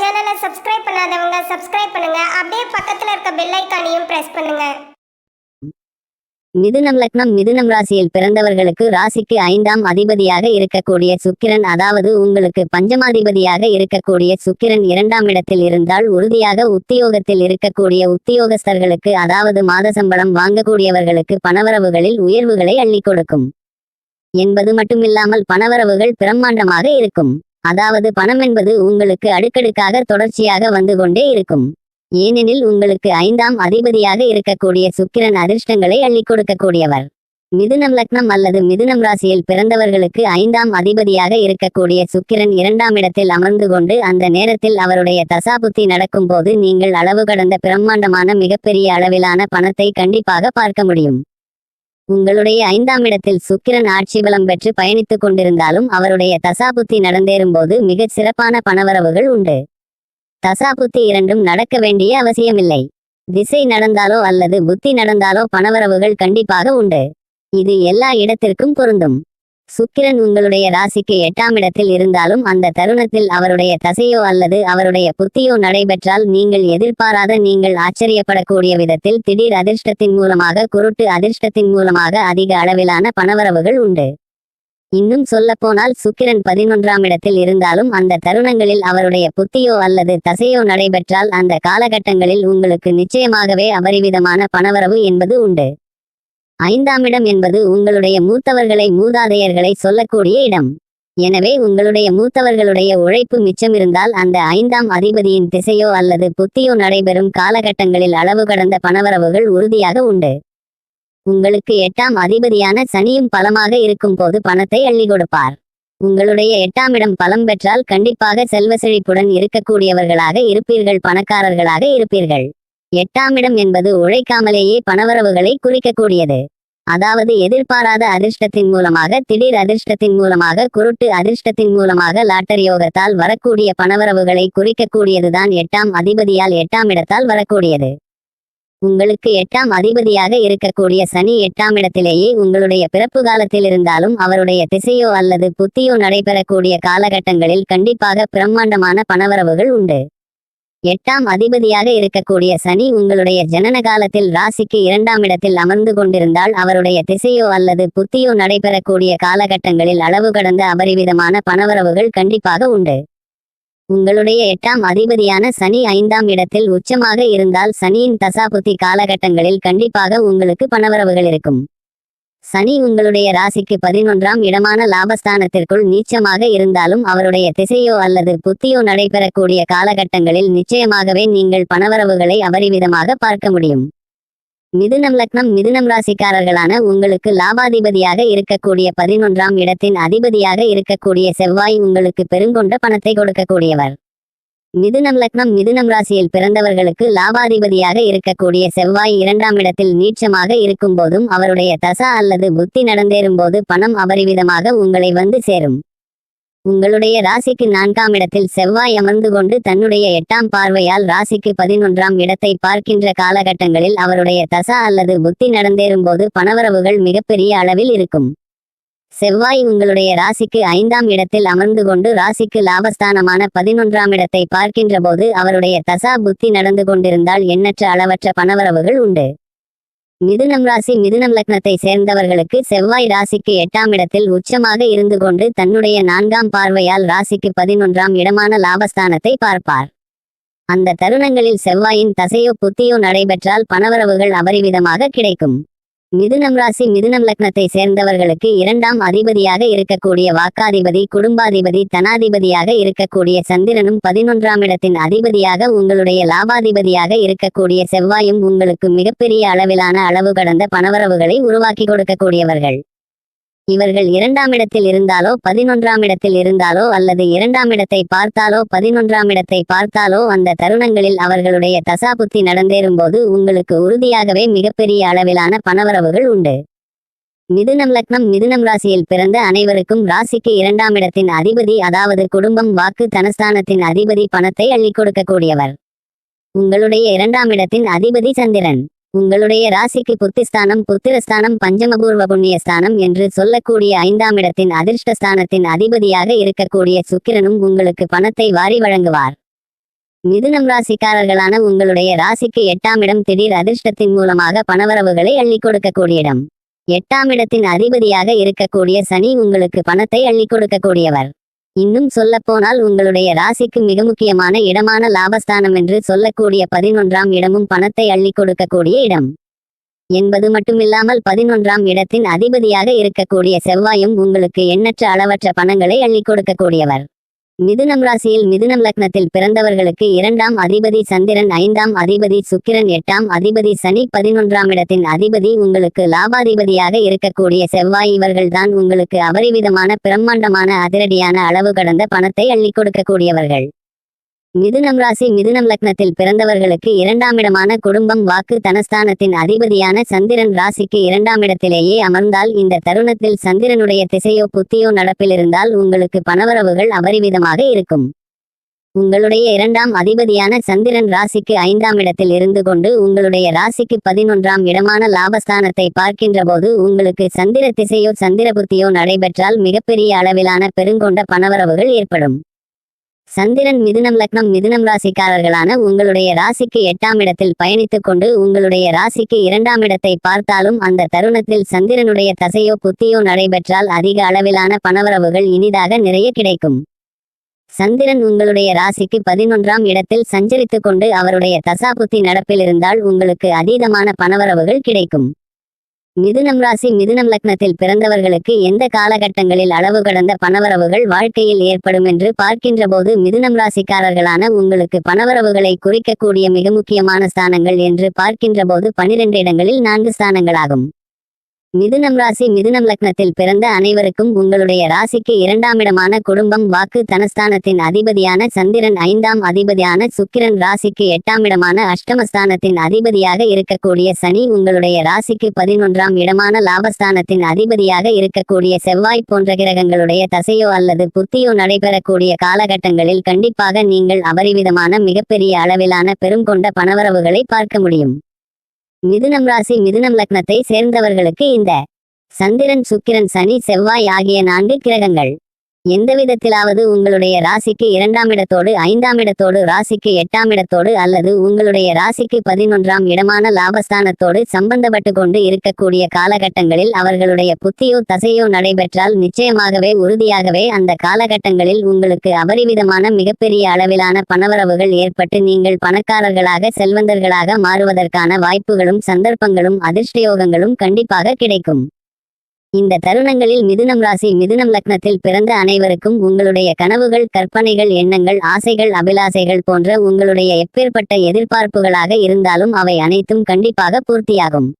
சேனலை சப்ஸ்கிரைப் பண்ணாதவங்க சப்ஸ்கிரைப் பண்ணுங்க. அப்படியே பக்கத்துல இருக்க பெல் ஐக்கானையும் பிரஸ் பண்ணுங்க. மிதுனம் லக்னம் மிதுனம் ராசியில் பிறந்தவர்களுக்கு ராசிக்கு ஐந்தாம் அதிபதியாக இருக்கக்கூடிய சுக்கிரன் அதாவது உங்களுக்கு பஞ்சமாதிபதியாக இருக்கக்கூடிய சுக்கிரன் இரண்டாம் இடத்தில் இருந்தால் உறுதியாக உத்தியோகத்தில் இருக்கக்கூடிய உத்தியோகஸ்தர்களுக்கு அதாவது மாத சம்பளம் வாங்கக்கூடியவர்களுக்கு பணவரவுகளில் உயர்வுகளை அள்ளி கொடுக்கும். என்பது மட்டுமில்லாமல் பணவரவுகள் பிரம்மாண்டமாக இருக்கும். அதாவது பணம் என்பது உங்களுக்கு அடுக்கடுக்காக தொடர்ச்சியாக வந்து கொண்டே இருக்கும். ஏனெனில் உங்களுக்கு ஐந்தாம் அதிபதியாக இருக்கக்கூடிய சுக்கிரன் அதிர்ஷ்டங்களை அள்ளிக் கொடுக்கக்கூடியவர். மிதுனம் லக்னம் அல்லது மிதுனம் ராசியில் பிறந்தவர்களுக்கு ஐந்தாம் அதிபதியாக இருக்கக்கூடிய சுக்கிரன் இரண்டாம் இடத்தில் அமர்ந்து கொண்டு அந்த நேரத்தில் அவருடைய தசாபுத்தி நடக்கும்போது நீங்கள் அளவு கடந்த பிரம்மாண்டமான மிகப்பெரிய அளவிலான பணத்தை கண்டிப்பாக பார்க்க முடியும். உங்களுடைய ஐந்தாம் இடத்தில் சுக்கிரன் ஆட்சி பலம் பெற்று பயணித்துக் கொண்டிருந்தாலும் அவருடைய தசாபுத்தி நடந்தேறும்போது மிகச் சிறப்பான பணவரவுகள் உண்டு. தசாபுத்தி இரண்டும் நடக்க வேண்டிய அவசியமில்லை. திசை நடந்தாலோ அல்லது புத்தி நடந்தாலோ பணவரவுகள் கண்டிப்பாக உண்டு. இது எல்லா இடத்திற்கும் பொருந்தும். சுக்கிரன் உங்களுடைய ராசிக்கு எட்டாம் இடத்தில் இருந்தாலும் அந்த தருணத்தில் அவருடைய தசையோ அல்லது அவருடைய புத்தியோ நடைபெற்றால் நீங்கள் எதிர்பாராத நீங்கள் ஆச்சரியப்படக்கூடிய விதத்தில் திடீர் அதிர்ஷ்டத்தின் மூலமாக குருட்டு அதிர்ஷ்டத்தின் மூலமாக அதிக அளவிலான பணவரவுகள் உண்டு. இன்னும் சொல்லப்போனால் சுக்கிரன் பதினொன்றாம் இடத்தில் இருந்தாலும் அந்த தருணங்களில் அவருடைய புத்தியோ அல்லது தசையோ நடைபெற்றால் அந்த காலகட்டங்களில் உங்களுக்கு நிச்சயமாகவே அபரிவிதமான பணவரவு என்பது உண்டு. ஐந்தாம் இடம் என்பது உங்களுடைய மூத்தவர்களை மூதாதையர்களை சொல்லக்கூடிய இடம். எனவே உங்களுடைய மூத்தவர்களுடைய உழைப்பு மிச்சமிருந்தால் அந்த ஐந்தாம் அதிபதியின் திசையோ அல்லது புத்தியோ நடைபெறும் காலகட்டங்களில் அளவு கடந்த பணவரவுகள் உறுதியாக உண்டு. உங்களுக்கு எட்டாம் அதிபதியான சனியும் பலமாக இருக்கும் போது பணத்தை அள்ளி கொடுப்பார். உங்களுடைய எட்டாம் இடம் பலம் பெற்றால் கண்டிப்பாக செல்வ செழிப்புடன் இருக்கக்கூடியவர்களாக இருப்பீர்கள் பணக்காரர்களாக இருப்பீர்கள். எட்டாம் இடம் என்பது உழைக்காமலேயே பணவரவுகளை குறிக்கக்கூடியது. அதாவது எதிர்பாராத அதிர்ஷ்டத்தின் மூலமாக திடீர் அதிர்ஷ்டத்தின் மூலமாக குருட்டு அதிர்ஷ்டத்தின் மூலமாக லாட்டரி யோகத்தால் வரக்கூடிய பணவரவுகளை குறிக்கக்கூடியதுதான் எட்டாம் அதிபதியால் எட்டாம் இடத்தால் வரக்கூடியது. உங்களுக்கு எட்டாம் அதிபதியாக இருக்கக்கூடிய சனி எட்டாம் இடத்திலேயே உங்களுடைய பிறப்பு காலத்தில் இருந்தாலும் அவருடைய திசையோ அல்லது புத்தியோ நடைபெறக்கூடிய காலகட்டங்களில் கண்டிப்பாக பிரம்மாண்டமான பணவரவுகள் உண்டு. எட்டாம் அதிபதியாக இருக்கக்கூடிய சனி உங்களுடைய ஜனன காலத்தில் ராசிக்கு இரண்டாம் இடத்தில் அமர்ந்து கொண்டிருந்தால் அவருடைய திசையோ அல்லது புத்தியோ நடைபெறக்கூடிய காலகட்டங்களில் அளவு கடந்த அபரிவிதமான பணவரவுகள் கண்டிப்பாக உண்டு. உங்களுடைய எட்டாம் அதிபதியான சனி ஐந்தாம் இடத்தில் உச்சமாக இருந்தால் சனியின் தசாபுத்தி காலகட்டங்களில் கண்டிப்பாக உங்களுக்கு பணவரவுகள் இருக்கும். சனி உங்களுடைய ராசிக்கு பதினொன்றாம் இடமான லாபஸ்தானத்திற்குள் நீச்சமாக இருந்தாலும் அவருடைய திசையோ அல்லது புத்தியோ நடைபெறக்கூடிய காலகட்டங்களில் நிச்சயமாகவே நீங்கள் பணவரவுகளை அபரிவிதமாக பார்க்க முடியும். மிதுனம் லக்னம் மிதுனம் ராசிக்காரர்களான உங்களுக்கு லாபாதிபதியாக இருக்கக்கூடிய பதினொன்றாம் இடத்தின் அதிபதியாக இருக்கக்கூடிய செவ்வாய் உங்களுக்கு பெருங்கொண்ட பணத்தை கொடுக்கக்கூடியவர். மிதுனம் லக்னம் மிதுனம் ராசியில் பிறந்தவர்களுக்கு லாபாதிபதியாக இருக்கக்கூடிய செவ்வாய் இரண்டாம் இடத்தில் நீச்சமாக இருக்கும்போதும் அவருடைய தசா அல்லது புத்தி நடந்தேறும் போது பணம் அபரிவிதமாக உங்களை வந்து சேரும். உங்களுடைய ராசிக்கு நான்காம் இடத்தில் செவ்வாய் அமர்ந்து கொண்டு தன்னுடைய எட்டாம் பார்வையால் ராசிக்கு பதினொன்றாம் இடத்தை பார்க்கின்ற காலகட்டங்களில் அவருடைய தசா அல்லது புத்தி நடந்தேறும் போது பணவரவுகள் மிகப்பெரிய அளவில் இருக்கும். செவ்வாய் உங்களுடைய ராசிக்கு ஐந்தாம் இடத்தில் அமர்ந்து கொண்டு ராசிக்கு லாபஸ்தானமான பதினொன்றாம் இடத்தை பார்க்கின்ற போது அவருடைய தசா புத்தி நடந்து கொண்டிருந்தால் எண்ணற்ற அளவற்ற பணவரவுகள் உண்டு. மிதுனம் ராசி மிதுனம் லக்னத்தை சேர்ந்தவர்களுக்கு செவ்வாய் ராசிக்கு எட்டாம் இடத்தில் உச்சமாக இருந்து கொண்டு தன்னுடைய நான்காம் பார்வையால் ராசிக்கு பதினொன்றாம் இடமான லாபஸ்தானத்தை பார்ப்பார். அந்த தருணங்களில் செவ்வாயின் தசையோ புத்தியோ நடைபெற்றால் பணவரவுகள் அபரிவிதமாக கிடைக்கும். மிதுனம் ராசி மிதுனம் லக்னத்தை சேர்ந்தவர்களுக்கு இரண்டாம் அதிபதியாக இருக்கக்கூடிய வாக்காதிபதி குடும்பாதிபதி தனாதிபதியாக இருக்கக்கூடிய சந்திரனும் பதினொன்றாம் இடத்தின் அதிபதியாக உங்களுடைய லாபாதிபதியாக இருக்கக்கூடிய செவ்வாயும் உங்களுக்கு மிகப்பெரிய அளவிலான அளவு கடந்த பணவரவுகளை உருவாக்கி கொடுக்கக்கூடியவர்கள். இவர்கள் இரண்டாம் இடத்தில் இருந்தாலோ பதினொன்றாம் இடத்தில் இருந்தாலோ அல்லது இரண்டாம் இடத்தை பார்த்தாலோ பதினொன்றாம் இடத்தை பார்த்தாலோ அந்த தருணங்களில் அவர்களுடைய தசாபுத்தி நடந்தேறும்போது உங்களுக்கு உறுதியாகவே மிகப்பெரிய அளவிலான பணவரவுகள் உண்டு. மிதுனம் லக்னம் மிதுனம் ராசியில் பிறந்த அனைவருக்கும் ராசிக்கு இரண்டாம் இடத்தின் அதிபதி அதாவது குடும்பம் வாக்கு தனஸ்தானத்தின் அதிபதி பணத்தை அள்ளிக் கொடுக்கக்கூடியவர். உங்களுடைய இரண்டாம் இடத்தின் அதிபதி சந்திரன். உங்களுடைய ராசிக்கு புத்திஸ்தானம் புத்திரஸ்தானம் பஞ்சமபூர்வ புண்ணியஸ்தானம் என்று சொல்லக்கூடிய ஐந்தாம் இடத்தின் அதிர்ஷ்டஸ்தானத்தின் அதிபதியாக இருக்கக்கூடிய சுக்கிரனும் உங்களுக்கு பணத்தை வாரி வழங்குவார். மிதுனம் ராசிக்காரர்களான உங்களுடைய ராசிக்கு எட்டாம் இடம் திடீர் அதிர்ஷ்டத்தின் மூலமாக பணவரவுகளை அள்ளி கொடுக்கக்கூடிய இடம். எட்டாம் இடத்தின் அதிபதியாக இருக்கக்கூடிய சனி உங்களுக்கு பணத்தை அள்ளி கொடுக்கக்கூடியவர். இன்னும் சொல்லப்போனால் உங்களுடைய ராசிக்கு மிக முக்கியமான இடமான லாபஸ்தானம் என்று சொல்லக்கூடிய பதினொன்றாம் இடமும் பணத்தை அள்ளி கொடுக்கக்கூடிய இடம். என்பது மட்டுமில்லாமல் பதினொன்றாம் இடத்தின் அதிபதியாக இருக்கக்கூடிய செவ்வாயும் உங்களுக்கு எண்ணற்ற அளவற்ற பணங்களை அள்ளி கொடுக்கக்கூடியவர். மிதுனம் ராசியில் மிதுனம் லக்னத்தில் பிறந்தவர்களுக்கு இரண்டாம் அதிபதி சந்திரன் ஐந்தாம் அதிபதி சுக்கிரன் எட்டாம் அதிபதி சனி பதினொன்றாம் இடத்தின் அதிபதி உங்களுக்கு லாபாதிபதியாக இருக்கக்கூடிய செவ்வாய் இவர்கள்தான் உங்களுக்கு அபரிவிதமான பிரம்மாண்டமான அதிரடியான அளவு கடந்த பணத்தை அள்ளி கொடுக்கக்கூடியவர்கள். மிதுனம் ராசி மிதுனம் லக்னத்தில் பிறந்தவர்களுக்கு இரண்டாம் இடமான குடும்பம் வாக்கு தனஸ்தானத்தின் அதிபதியான சந்திரன் ராசிக்கு இரண்டாம் இடத்திலேயே அமர்ந்தால் இந்த தருணத்தில் சந்திரனுடைய திசையோ புத்தியோ நடப்பில் இருந்தால் உங்களுக்கு பணவரவுகள் அபரிவிதமாக இருக்கும். உங்களுடைய இரண்டாம் அதிபதியான சந்திரன் ராசிக்கு ஐந்தாம் இடத்தில் இருந்து கொண்டு உங்களுடைய ராசிக்கு பதினொன்றாம் இடமான லாபஸ்தானத்தை பார்க்கின்ற போது உங்களுக்கு சந்திர திசையோ சந்திர புத்தியோ நடைபெற்றால் மிகப்பெரிய அளவிலான பெருங்கொண்ட பணவரவுகள் ஏற்படும். சந்திரன் மிதுனம் லக்னம் மிதுனம் ராசிக்காரர்களான உங்களுடைய ராசிக்கு எட்டாம் இடத்தில் பயணித்துக் கொண்டு உங்களுடைய ராசிக்கு இரண்டாம் இடத்தை பார்த்தாலும் அந்த தருணத்தில் சந்திரனுடைய தசையோ புத்தியோ நடைபெற்றால் அதிக அளவிலான பணவரவுகள் இனிதாக நிறைய கிடைக்கும். சந்திரன் உங்களுடைய ராசிக்கு பதினொன்றாம் இடத்தில் சஞ்சரித்துக் கொண்டு அவருடைய தசாபுத்தி நடப்பில் இருந்தால் உங்களுக்கு அதீதமான பணவரவுகள் கிடைக்கும். மிதுனம் ராசி மிதுனம் லக்னத்தில் பிறந்தவர்களுக்கு எந்த காலகட்டங்களில் அளவு கடந்த பணவரவுகள் வாழ்க்கையில் ஏற்படும் என்று பார்க்கின்ற போது மிதுனம் ராசிக்காரர்களான உங்களுக்கு பணவரவுகளை குறிக்கக்கூடிய மிக முக்கியமான ஸ்தானங்கள் என்று பார்க்கின்ற போது பனிரெண்டு இடங்களில் நான்கு ஸ்தானங்களாகும். மிதுனம் ராசி மிதுனம் லக்னத்தில் பிறந்த அனைவருக்கும் உங்களுடைய ராசிக்கு இரண்டாம் இடமான குடும்பம் வாக்கு தனஸ்தானத்தின் அதிபதியான சந்திரன் ஐந்தாம் அதிபதியான சுக்கிரன் ராசிக்கு எட்டாம் இடமான அஷ்டமஸ்தானத்தின் அதிபதியாக இருக்கக்கூடிய சனி உங்களுடைய ராசிக்கு பதினொன்றாம் இடமான லாபஸ்தானத்தின் அதிபதியாக இருக்கக்கூடிய செவ்வாய் போன்ற கிரகங்களுடைய தசையோ அல்லது புத்தியோ நடைபெறக்கூடிய காலகட்டங்களில் கண்டிப்பாக நீங்கள் அபரிவிதமான மிகப்பெரிய அளவிலான பெரும் கொண்ட பணவரவுகளை பார்க்க முடியும். மிதுனம் ராசி மிதுனம் லக்னத்தை சேர்ந்தவர்களுக்கு இந்த சந்திரன் சுக்கிரன் சனி செவ்வாய் ஆகிய நான்கு கிரகங்கள். எந்த விதத்திலாவது உங்களுடைய ராசிக்கு இரண்டாம் இடத்தோடு ஐந்தாம் இடத்தோடு ராசிக்கு எட்டாம் இடத்தோடு அல்லது உங்களுடைய ராசிக்கு பதினொன்றாம் இடமான லாபஸ்தானத்தோடு சம்பந்தப்பட்டு கொண்டு இருக்கக்கூடிய காலகட்டங்களில் அவர்களுடைய புத்தியோ தசையோ நடைபெற்றால் நிச்சயமாகவே உறுதியாகவே அந்த காலகட்டங்களில் உங்களுக்கு அபரிவிதமான மிகப்பெரிய அளவிலான பணவரவுகள் ஏற்பட்டு நீங்கள் பணக்காரர்களாக செல்வந்தர்களாக மாறுவதற்கான வாய்ப்புகளும் சந்தர்ப்பங்களும் அதிர்ஷ்டயோகங்களும் கண்டிப்பாக கிடைக்கும். இந்த தருணங்களில் மிதுனம் ராசி மிதுனம் லக்னத்தில் பிறந்த அனைவருக்கும் உங்களுடைய கனவுகள் கற்பனைகள் எண்ணங்கள் ஆசைகள் அபிலாசைகள் போன்ற உங்களுடைய எப்பேற்பட்ட எதிர்பார்ப்புகளாக இருந்தாலும் அவை அனைத்தும் கண்டிப்பாக பூர்த்தியாகும்.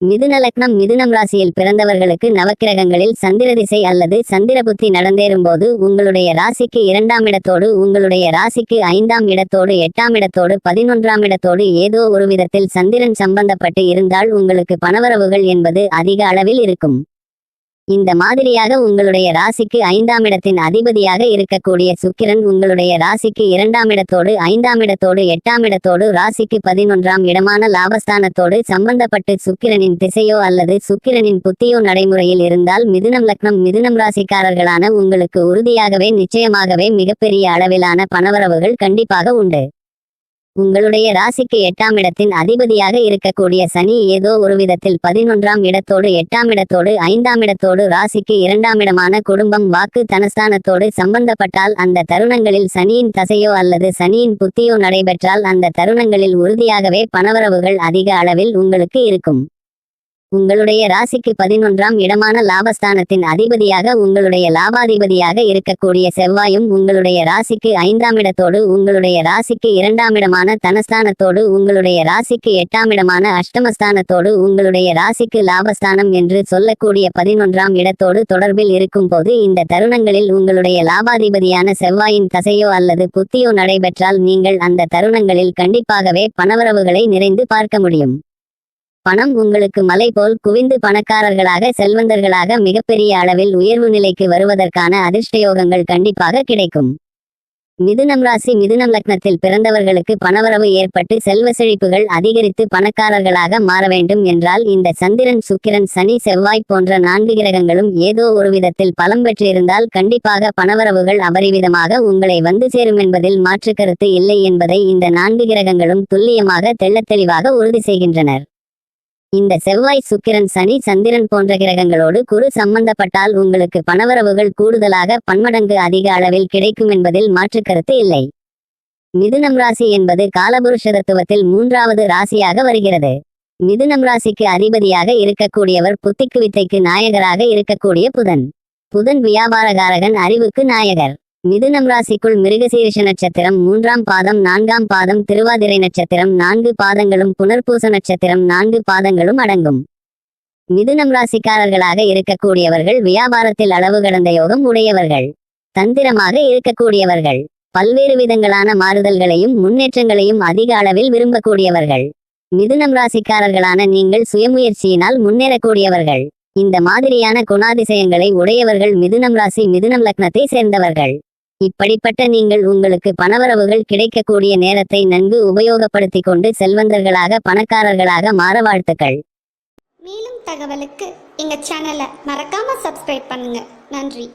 மிதுன லக்னம் மிதுனம் ராசியில் பிறந்தவர்களுக்கு நவக்கிரகங்களில் சந்திர திசை அல்லது சந்திர புத்தி நடந்தேறும் போது உங்களுடைய ராசிக்கு இரண்டாம் இடத்தோடு உங்களுடைய ராசிக்கு ஐந்தாம் இடத்தோடு எட்டாம் இடத்தோடு பதினொன்றாம் இடத்தோடு ஏதோ ஒரு விதத்தில் சந்திரன் சம்பந்தப்பட்டு இருந்தால் உங்களுக்கு பணவரவுகள் என்பது அதிக அளவில் இருக்கும். இந்த மாதிரியாக உங்களுடைய ராசிக்கு ஐந்தாம் இடத்தின் அதிபதியாக இருக்கக்கூடிய சுக்கிரன் உங்களுடைய ராசிக்கு இரண்டாம் இடத்தோடு ஐந்தாம் இடத்தோடு எட்டாம் இடத்தோடு ராசிக்கு பதினொன்றாம் இடமான லாபஸ்தானத்தோடு சம்பந்தப்பட்டு சுக்கிரனின் திசையோ அல்லது சுக்கிரனின் புத்தியோ நடைமுறையில் இருந்தால் மிதுனம் லக்னம் மிதுனம் ராசிக்காரர்களான உங்களுக்கு உறுதியாகவே நிச்சயமாகவே மிகப்பெரிய அளவிலான பணவரவுகள் கண்டிப்பாக உண்டு. உங்களுடைய ராசிக்கு எட்டாம் இடத்தின் அதிபதியாக இருக்கக்கூடிய சனி ஏதோ ஒரு விதத்தில் பதினொன்றாம் இடத்தோடு எட்டாம் இடத்தோடு ஐந்தாம் இடத்தோடு ராசிக்கு இரண்டாம் இடமான குடும்பம் வாக்கு தனஸ்தானத்தோடு சம்பந்தப்பட்டால் அந்த தருணங்களில் சனியின் தசையோ அல்லது சனியின் புத்தியோ நடைபெற்றால் அந்த தருணங்களில் உறுதியாகவே பணவரவுகள் அதிக அளவில் உங்களுக்கு இருக்கும். உங்களுடைய ராசிக்கு பதினொன்றாம் இடமான லாபஸ்தானத்தின் அதிபதியாக உங்களுடைய லாபாதிபதியாக இருக்கக்கூடிய செவ்வாயும் உங்களுடைய ராசிக்கு ஐந்தாம் இடத்தோடு உங்களுடைய ராசிக்கு இரண்டாம் இடமான தனஸ்தானத்தோடு உங்களுடைய ராசிக்கு எட்டாம் இடமான அஷ்டமஸ்தானத்தோடு உங்களுடைய ராசிக்கு லாபஸ்தானம் என்று சொல்லக்கூடிய பதினொன்றாம் இடத்தோடு தொடர்பில் இருக்கும் போது இந்த தருணங்களில் உங்களுடைய லாபாதிபதியான செவ்வாயின் தசையோ அல்லது புத்தியோ நடைபெற்றால் நீங்கள் அந்த தருணங்களில் கண்டிப்பாகவே பணவரவுகளை நிறைந்து பார்க்க முடியும். பணம் உங்களுக்கு மலை போல் குவிந்து பணக்காரர்களாக செல்வந்தர்களாக மிகப்பெரிய அளவில் உயர்வு நிலைக்கு வருவதற்கான அதிர்ஷ்டயோகங்கள் கண்டிப்பாக கிடைக்கும். மிதுனம் ராசி மிதுனம் லக்னத்தில் பிறந்தவர்களுக்கு பணவரவு ஏற்பட்டு செல்வ செழிப்புகள் அதிகரித்து பணக்காரர்களாக மாற வேண்டும் என்றால் இந்த சந்திரன் சுக்கிரன் சனி செவ்வாய் போன்ற நான்கு கிரகங்களும் ஏதோ ஒரு விதத்தில் பலம் பெற்றிருந்தால் கண்டிப்பாக பணவரவுகள் அபரிவிதமாக உங்களை வந்து சேரும் என்பதில் மாற்று கருத்து இல்லை என்பதை இந்த நான்கு கிரகங்களும் துல்லியமாக தெள்ளத்தெளிவாக உறுதி செய்கின்றனர். இந்த செவ்வாய் சுக்கிரன் சனி சந்திரன் போன்ற கிரகங்களோடு குரு சம்பந்தப்பட்டால் உங்களுக்கு பணவரவுகள் கூடுதலாக பன்மடங்கு அதிக அளவில் கிடைக்கும் என்பதில் மாற்று கருத்து இல்லை. மிதுனம் ராசி என்பது காலபுருஷ தத்துவத்தில் மூன்றாவது ராசியாக வருகிறது. மிதுனம் ராசிக்கு அதிபதியாக இருக்கக்கூடியவர் புத்திக்கு வித்தைக்கு நாயகராக இருக்கக்கூடிய புதன். புதன் வியாபாரகாரகன் அறிவுக்கு நாயகர். மிதுனம் ராசிக்குள் மிருகசீரிஷ நட்சத்திரம் மூன்றாம் பாதம் நான்காம் பாதம் திருவாதிரை நட்சத்திரம் நான்கு பாதங்களும் புனர்பூச நட்சத்திரம் நான்கு பாதங்களும் அடங்கும். மிதுனம் ராசிக்காரர்களாக இருக்கக்கூடியவர்கள் வியாபாரத்தில் அளவு கடந்த யோகம் உடையவர்கள். தந்திரமாக இருக்கக்கூடியவர்கள். பல்வேறு விதங்களான மாறுதல்களையும் முன்னேற்றங்களையும் அதிக அளவில் விரும்பக்கூடியவர்கள். மிதுனம் ராசிக்காரர்களான நீங்கள் சுயமுயற்சியினால் முன்னேறக்கூடியவர்கள். இந்த மாதிரியான குணாதிசயங்களை உடையவர்கள் மிதுனம் ராசி மிதுனம் லக்னத்தை சேர்ந்தவர்கள். இப்படிப்பட்ட நீங்கள் உங்களுக்கு பணவரவுகள் கிடைக்கக்கூடிய நேரத்தை நன்கு உபயோகப்படுத்திக் கொண்டு செல்வந்தர்களாக பணக்காரர்களாக மாற வாழ்த்துக்கள். மேலும் தகவலுக்கு எங்கள் சேனலை மறக்காமல் சப்ஸ்கிரைப் பண்ணுங்கள் நன்றி.